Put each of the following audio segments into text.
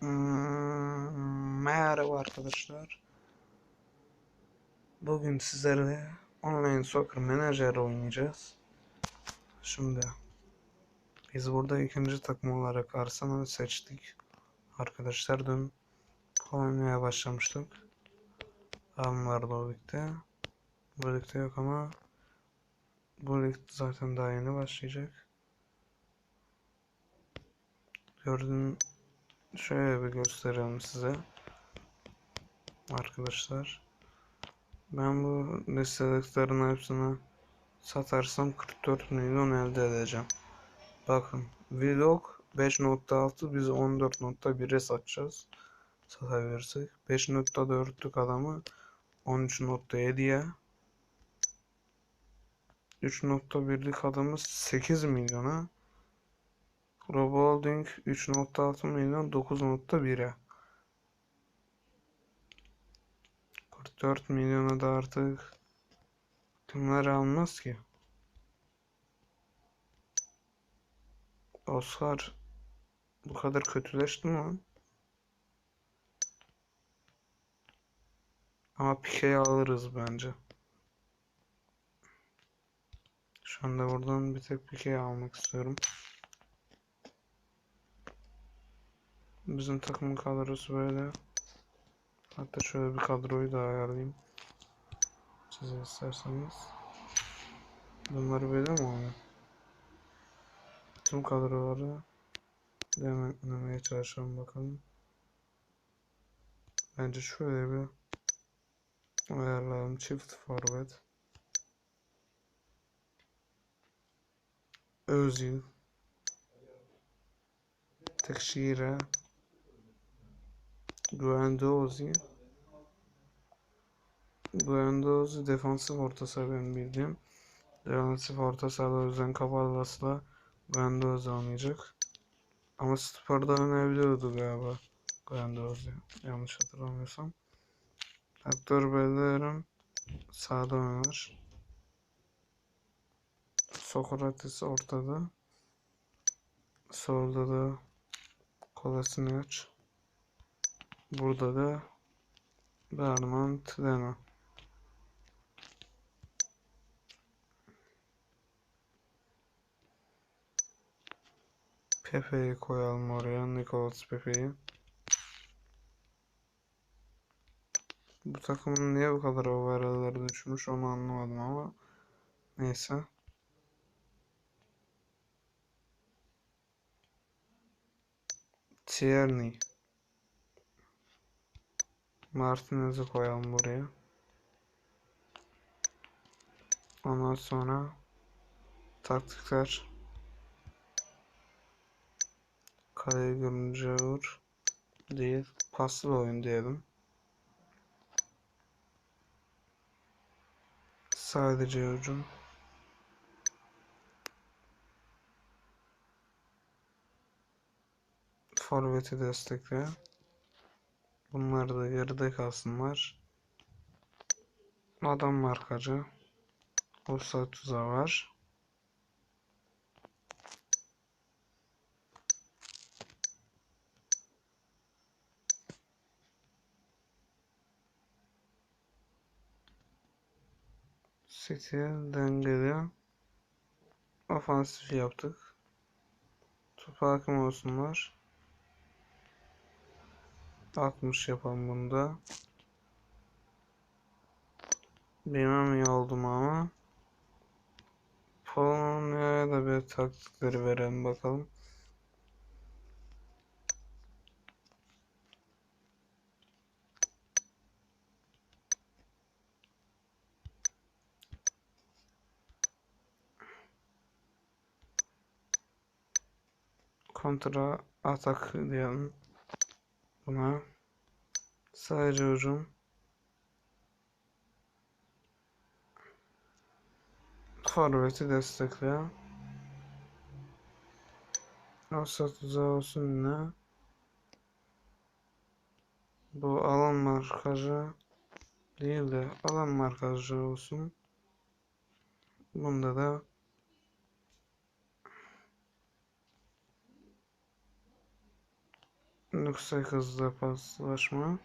Hmm, Merhaba arkadaşlar. Bugün sizlerle online soccer manager oynayacağız. Şimdi biz burada ikinci takım olarak Arsenal seçtik. Arkadaşlar dün oynamaya başlamıştık. Abim vardı o ligde. Bu ligde yok ama bu lig zaten daha yeni başlayacak. Gördüğün Şöyle bir göstereyim size. Arkadaşlar. Ben bu listeliklerin hepsini satarsam 44 milyon elde edeceğim. Bakın vlog 5.6 biz 14.1'e satacağız. Satabilirsek. 5.4'lük adamı 13.7'ye 3.1'lik adamı 8 milyona Robo Holding 3.6 milyon 9.1'e 44 milyona da artık kimler almaz ki? Oscar bu kadar kötüleşti mi lan? Ama Pike'yi alırız bence. Şu anda buradan bir tek Pike'yi almak istiyorum. Bizim takımın kadrosu böyle. Hatta şöyle bir kadroyu da ayarlayayım. Siz isterseniz. Bunları böyle mi oluyor? Tüm kadroları demeye çalışalım bakalım. Bence şöyle bir ayarlayalım. Çift forvet. Özil. Tekşire. Guendouzi Guendouzi defansif orta saha benim bildiğim. Defansif orta sahada o yüzden Kapalas'la Guendouzi oynayacak. Ama Spor'da oynayabiliyordu galiba Guendouzi. Yanlış hatırlamıyorsam. Hector Bellerin sağda oynar. Sokrates ortada. Solda da Kolasinac. Burada da Berman Trena. Pepe'yi koyalım oraya. Nicolas Pepe'yi. Bu takımın niye bu kadar overall'ları düşmüş onu anlamadım ama neyse. Tierney. Martinez'i koyalım buraya. Ondan sonra taktikler kaleye görünce vur değil paslı oyun diyelim. Sadece hücum. Forvet'i destekle. Bunlar da geride kalsınlar. Adam markacı. Offside tuzağı var. City dengeli. Ofansif yaptık. Top hakim olsunlar. 60 yapalım bunda. Bilmem iyi oldum ama. Polonya'ya da bir taktikleri verelim bakalım. Kontra atak diyelim buna. Hücum. Forvet'i destekle. Offside tuzağı olsun yine. Bu alan markajı değil de alan markajı olsun. Bunda da Yüksek hızlı paslaşma.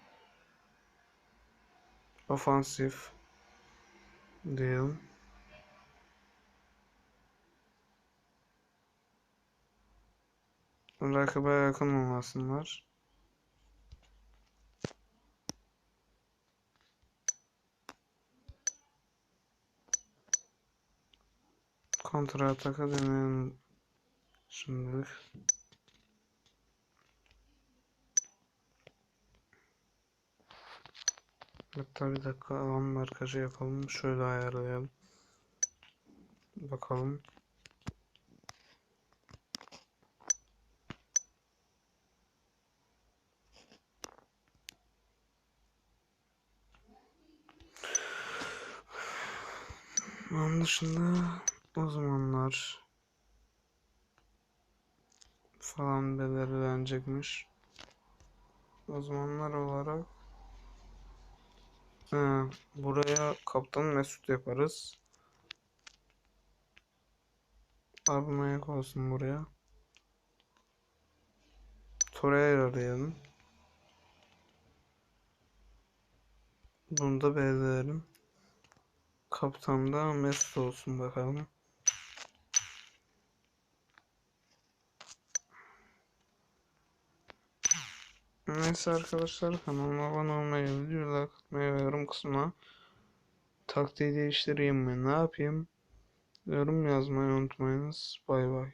Ofansif. Diyelim. Rakibe yakın olmasınlar. Kontra ataka deneyelim şimdilik. Hatta bir dakika alan markajı yapalım. Şöyle ayarlayalım. Bakalım. Onun dışında uzmanlar falan belirlenecekmiş. Uzmanlar olarak He, buraya Kaptan Mesut yaparız. Armayak olsun buraya. Torreira diyelim. Bunu da belirleyelim. Kaptan da Mesut olsun bakalım. Neyse arkadaşlar kanalıma abone olmayı, videoyu like ve yorum kısmına taktiği değiştireyim mi ne yapayım? Yorum yazmayı unutmayınız. Bay bay.